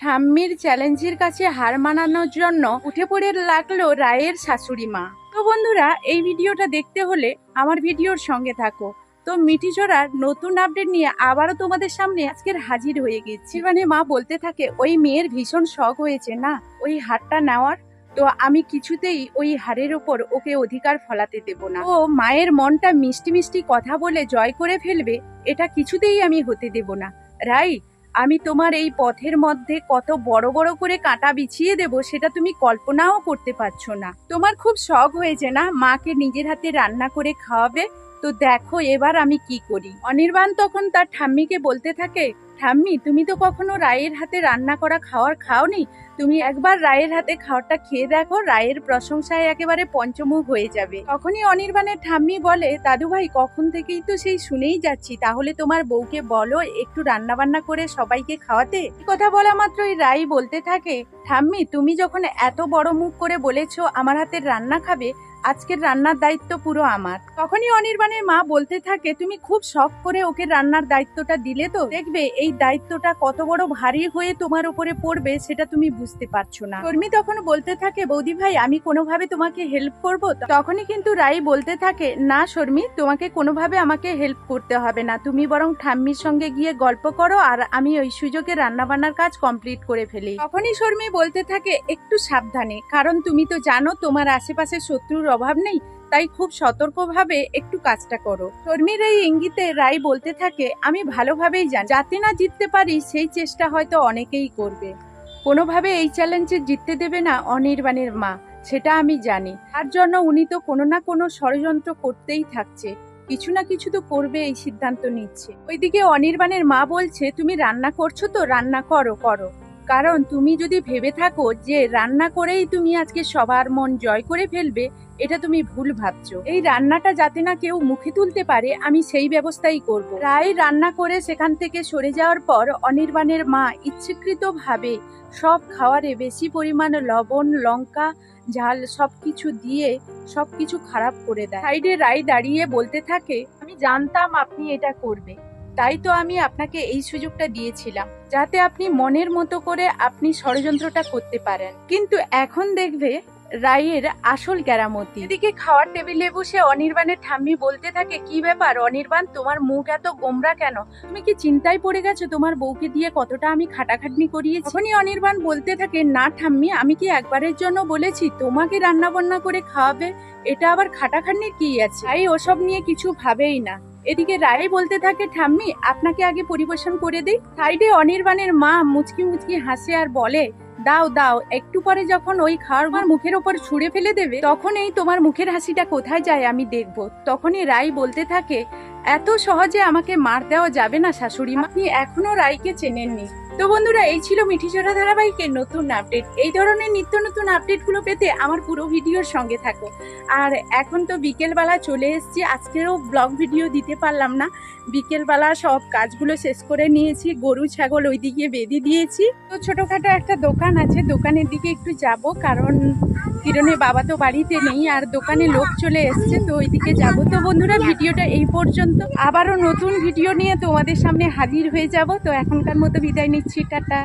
ঠাম্মির চ্যালেঞ্জের কাছে হার মানানোর জন্য উঠে পড়ে লাগল রায়ের শাশুড়ি মা। তো বন্ধুরা, এই ভিডিওটা দেখতে হলে আমার ভিডিওর সঙ্গে থাকো। তো মিঠি জোড়ার নতুন আপডেট নিয়ে আবারও তোমাদের সামনে আজকের হাজির হয়ে গেছি। মানে মা বলতে থাকে, ওই মেয়ের ভীষণ শখ হয়েছে না? ওই হারটা নেওয়ার? তো আমি কিছুতেই ওই হারের ওপর ওকে অধিকার ফলাতে দেব না। ও মায়ের মনটা মিষ্টি মিষ্টি কথা বলে জয় করে ফেলবে, এটা কিছুতেই আমি হতে দেব না। রাই আমি তোমার এই পথের মধ্যে কত বড় বড় করে কাঁটা বিছিয়ে দেব সেটা তুমি কল্পনাও করতে পারছ না। তোমার খুব শখ হয়েছে না? মাকে নিজের হাতে রান্না করে খাওয়াবে? তো দেখো এবার আমি কি করি। অনির্বাণ তখন তার ঠাম্মিকে বলতে থাকে, ঠাম্মি, তুমি তো কখনো রায়ের হাতে রান্না করা খাওয়ার খাওনি? তুমি একবার রায়ের হাতে খাওয়ারটা খেয়ে দেখো, রায়ের প্রশংসায় একেবারে পঞ্চমুখ হয়ে যাবে। তখনই অনির্বাণের ঠাম্মি বলে দাদু ভাই কখন থেকেই তো সেই শুনেই যাচ্ছি। তাহলে তোমার বউকে বলো একটু রান্না বান্না করে সবাইকে খাওয়াতে? কথা বলা মাত্রই রাই বলতে থাকে, ঠাম্মি, তুমি যখন এত বড় মুখ করে বলেছ আমার হাতের রান্না খাবে আজকের রান্নার দায়িত্ব পুরো আমার। তখনই অনির্বাণের মা বলতে থাকে, তুমি খুব শখ করে ওকে রান্নার দায়িত্বটা দিলে তো? দেখবে এই দায়িত্বটা কত বড় ভারী হয়ে তোমার উপরে পড়বে, সেটা তুমি বুঝতে পারছ না। কর্মী তখন বলতে থাকে, বৌদি ভাই, আমি কোনোভাবে তোমাকে হেল্প করব? তখনই কিন্তু রাই বলতে থাকে, না শর্মি, তোমাকে কোনোভাবে আমাকে হেল্প করতে হবে না। তুমি বরং ঠাম্মির সঙ্গে গিয়ে গল্প করো আর আমি ওই সুযোগে রান্না বান্নার কাজ কমপ্লিট করে ফেলি। তখনই শর্মি বলতে থাকে, একটু সাবধানে, কারণ তুমি তো জানো, তোমার আশেপাশে শত্রুর অভাব নেই, তাই খুব সতর্কভাবে একটু কাজটা করো। শর্মির এই ইঙ্গিতে রাই বলতে থাকে, আমি ভালোভাবেই জানি। যাতে না জিততে পারি, সেই চেষ্টা হয়তো অনেকেই করবে। কোনোভাবে এই চ্যালেঞ্জে জিততে দেবে না অনির্বাণের মা, সেটা আমি জানি। তার জন্য উনি তো কোনো না কোনো ষড়যন্ত্র করতেই থাকছে। কিছু না কিছু তো করবে এই সিদ্ধান্ত নিচ্ছে। ওইদিকে অনির্বাণের মা বলছে, তুমি রান্না করছ তো, রান্না করো করো। কারণ তুমি যদি ভেবে থাকো যে রান্না করেই তুমি আজকে সবার মন জয় করে ফেলবে, এটা তুমি ভুল ভাবছ। এই রান্নাটা যাতে না কেউ মুখে তুলতে পারে, আমি সেই ব্যবস্থাই করব। রায় রান্না করে সেখান থেকে সরে যাওয়ার পর অনির্বাণের মা ইচ্ছাকৃতভাবে সব খাওয়ারে বেশি পরিমাণ লবণ, লঙ্কা, ঝাল সবকিছু দিয়ে সবকিছু খারাপ করে দেয়। সাইডে রায় দাঁড়িয়ে বলতে থাকে, আমি জানতাম আপনি এটা করবে। তাই তো আমি আপনাকে এই সুযোগটা দিয়েছিলাম, যাতে আপনি মনের মতো করে আপনি ষড়যন্ত্রটা করতে পারেন। কিন্তু এখন দেখবে রায়ের আসল কেরামতি। এদিকে খাওয়ার টেবিলে বসে অনির্বাণের ঠাম্মি বলতে থাকে, কি ব্যাপার অনির্বাণ, তোমার মুখ এত গোমরা কেন? তুমি কি চিন্তায় পড়ে গেছো? তোমার বউকে দিয়ে কতটা আমি খাটাখাটনি করিয়েছি? তখনই অনির্বাণ বলতে থাকে, না ঠাম্মি, আমি কি একবারের জন্য বলেছি তোমাকে রান্না বান্না করে খাওয়াবে? এটা আবার খাটাখাটনির কি আছে? তাই ওসব নিয়ে কিছু ভাবেই না। এদিকে রায় বলতে থাকে, ঠাম্মি, আপনাকে আগে পরিবেশন করে দিই। সাইডে অনির্বাণের মা মুচকি মুচকি হাসে আর বলে, দাও দাও, একটু পরে যখন ওই খাওয়ার আমার মুখের ওপর ছুঁড়ে ফেলে দেবে তখন এই তোমার মুখের হাসিটা কোথায় যায় আমি দেখব। তখনই রাই বলতে থাকে, এত সহজে আমাকে মার দেওয়া যাবে না শাশুড়ি মা, আপনি এখনও রাইকে চেনেননি। তো বন্ধুরা, এই ছিল মিঠিচোরা ধারাবাহিকের নতুন আপডেট। এই ধরনের নিত্য নতুন আপডেটগুলো পেতে আমার পুরো ভিডিওর সঙ্গে থাকো। আর এখন তো বিকেলবেলা চলে এসেছি। আজকেরও ব্লগ ভিডিও দিতে পারলাম না। বিকেলবেলা সব কাজগুলো শেষ করে নিয়েছি। গরু, ছাগল ওইদিকে বেঁধে দিয়েছি। তো ছোটোখাটো একটা দোকান আছে। দোকানের দিকে একটু যাব। কারণ কিরণের বাবা তো বাড়িতে নেই আর দোকানে লোক চলে এসছে, তো ওইদিকে যাব। তো বন্ধুরা, ভিডিওটা এই পর্যন্ত। আবারও নতুন ভিডিও নিয়ে তোমাদের সামনে হাজির হয়ে যাব। তো এখনকার মতো বিদায় নিচ্ছি। টাটা